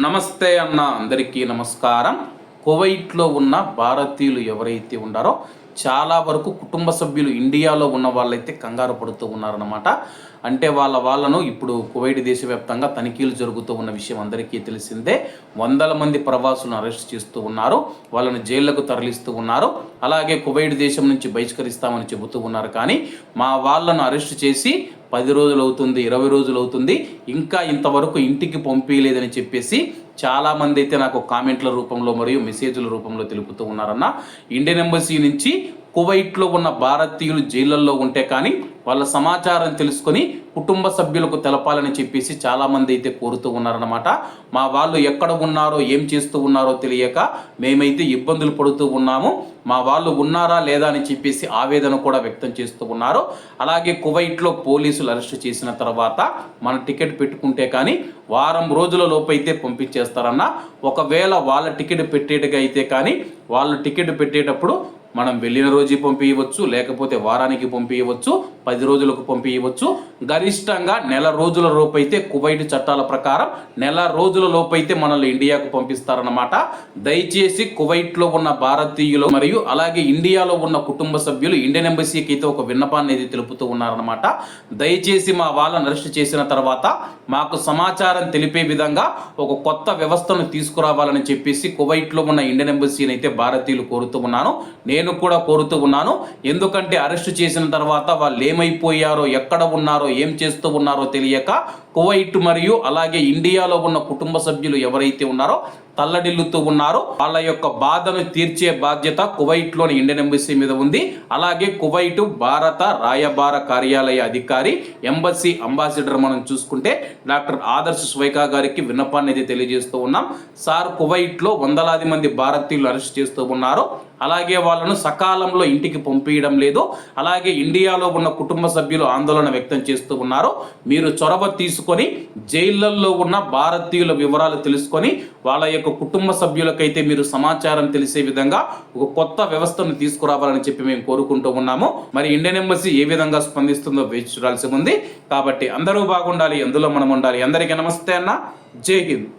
నమస్తే అన్న అందరికీ నమస్కారం. కువైట్లో ఉన్న భారతీయులు ఎవరైతే ఉన్నారో చాలా వరకు కుటుంబ సభ్యులు ఇండియాలో ఉన్న వాళ్ళైతే కంగారు పడుతూ ఉన్నారన్నమాట. అంటే వాళ్ళ వాళ్ళను ఇప్పుడు కువైట్ దేశవ్యాప్తంగా తనిఖీలు జరుగుతూ ఉన్న విషయం అందరికీ తెలిసిందే. వందల మంది ప్రవాసులను అరెస్ట్ చేస్తూ ఉన్నారు. వాళ్ళని జైళ్ళకు తరలిస్తూ ఉన్నారు. అలాగే కువైట్ దేశం నుంచి బహిష్కరిస్తామని చెబుతూ ఉన్నారు. కానీ మా వాళ్ళను అరెస్ట్ చేసి పది రోజులు అవుతుంది ఇరవై రోజులు అవుతుంది ఇంకా ఇంతవరకు ఇంటికి పంపించలేదని చెప్పేసి చాలామంది అయితే నాకు కామెంట్ల రూపంలో మరియు మెసేజ్ల రూపంలో తెలుపుతూ ఉన్నారన్న. ఇండియన్ ఎంబసీ నుంచి కువైట్లో ఉన్న భారతీయులు జైళ్ళల్లో ఉంటే కానీ వాళ్ళ సమాచారం తెలుసుకొని కుటుంబ సభ్యులకు తెలపాలని చెప్పేసి చాలామంది అయితే కోరుతూ ఉన్నారనమాట మా వాళ్ళు ఎక్కడ ఉన్నారో ఏం చేస్తూ ఉన్నారో తెలియక మేమైతే ఇబ్బందులు పడుతూ ఉన్నాము. మా వాళ్ళు ఉన్నారా లేదా అని చెప్పేసి ఆవేదన కూడా వ్యక్తం చేస్తూ ఉన్నారు. అలాగే కువైట్లో పోలీసులు అరెస్ట్ చేసిన తర్వాత మన టికెట్ పెట్టుకుంటే కానీ వారం రోజుల లోపైతే పంపించేస్తారన్న. ఒకవేళ వాళ్ళ టికెట్ పెట్టేట్టుగా అయితే కానీ వాళ్ళు టికెట్ పెట్టేటప్పుడు మనం వెళ్ళిన రోజు పంపించవచ్చు లేకపోతే వారానికి పంపించవచ్చు పది రోజులకు పంపించవచ్చు గరిష్టంగా నెల రోజుల లోపైతే కువైట్ చట్టాల ప్రకారం నెల రోజుల లోపైతే మనల్ని ఇండియాకు పంపిస్తారన్నమాట. దయచేసి కువైట్లో ఉన్న భారతీయులు మరియు అలాగే ఇండియాలో ఉన్న కుటుంబ సభ్యులు ఇండియన్ ఎంబసీకి అయితే ఒక విన్నపాన్ని అయితే తెలుపుతూ ఉన్నారన్నమాట. దయచేసి మా వాళ్ళని అరెస్ట్ చేసిన తర్వాత మాకు సమాచారం తెలిపే విధంగా ఒక కొత్త వ్యవస్థను తీసుకురావాలని చెప్పేసి కువైట్లో ఉన్న ఇండియన్ ఎంబసీని అయితే భారతీయులు కోరుతూ ఉన్నాను. నేను కూడా కోరుతూ ఉన్నాను. ఎందుకంటే అరెస్ట్ చేసిన తర్వాత వాళ్ళు ఏమైపోయారో ఎక్కడ ఉన్నారో ఏం చేస్తూ ఉన్నారో తెలియక కువైట్ మరియు అలాగే ఇండియాలో ఉన్న కుటుంబ సభ్యులు ఎవరైతే ఉన్నారో తల్లడిల్లుతూ ఉన్నారో వాళ్ళ యొక్క బాధను తీర్చే బాధ్యత కువైట్లోని ఇండియన్ ఎంబసీ మీద ఉంది. అలాగే కువైట్ భారత రాయబార కార్యాలయ అధికారి ఎంబసీ అంబాసిడర్ మనం చూసుకుంటే డాక్టర్ ఆదర్శ్ స్వైకా గారికి విన్నపాన్ని అయితే తెలియజేస్తూ ఉన్నాం. సార్ కువైట్లో వందలాది మంది భారతీయులు అరెస్ట్ చేస్తూ ఉన్నారు. అలాగే వాళ్ళను సకాలంలో ఇంటికి పంపించడం లేదు. అలాగే ఇండియాలో ఉన్న కుటుంబ సభ్యులు ఆందోళన వ్యక్తం చేస్తూ ఉన్నారు. మీరు చొరవ తీసుకొని జైళ్ళల్లో ఉన్న భారతీయుల వివరాలు తెలుసుకొని వాళ్ళ యొక్క కుటుంబ సభ్యులకైతే మీరు సమాచారం తెలిసే విధంగా ఒక కొత్త వ్యవస్థను తీసుకురావాలని చెప్పి మేము కోరుకుంటూ ఉన్నాము. మరి ఇండియన్ ఎంబసీ ఏ విధంగా స్పందిస్తుందో వేచి చూడాల్సి ఉంది. కాబట్టి అందరూ బాగుండాలి అందులో మనం ఉండాలి. అందరికీ నమస్తే అన్న. జై హింద్.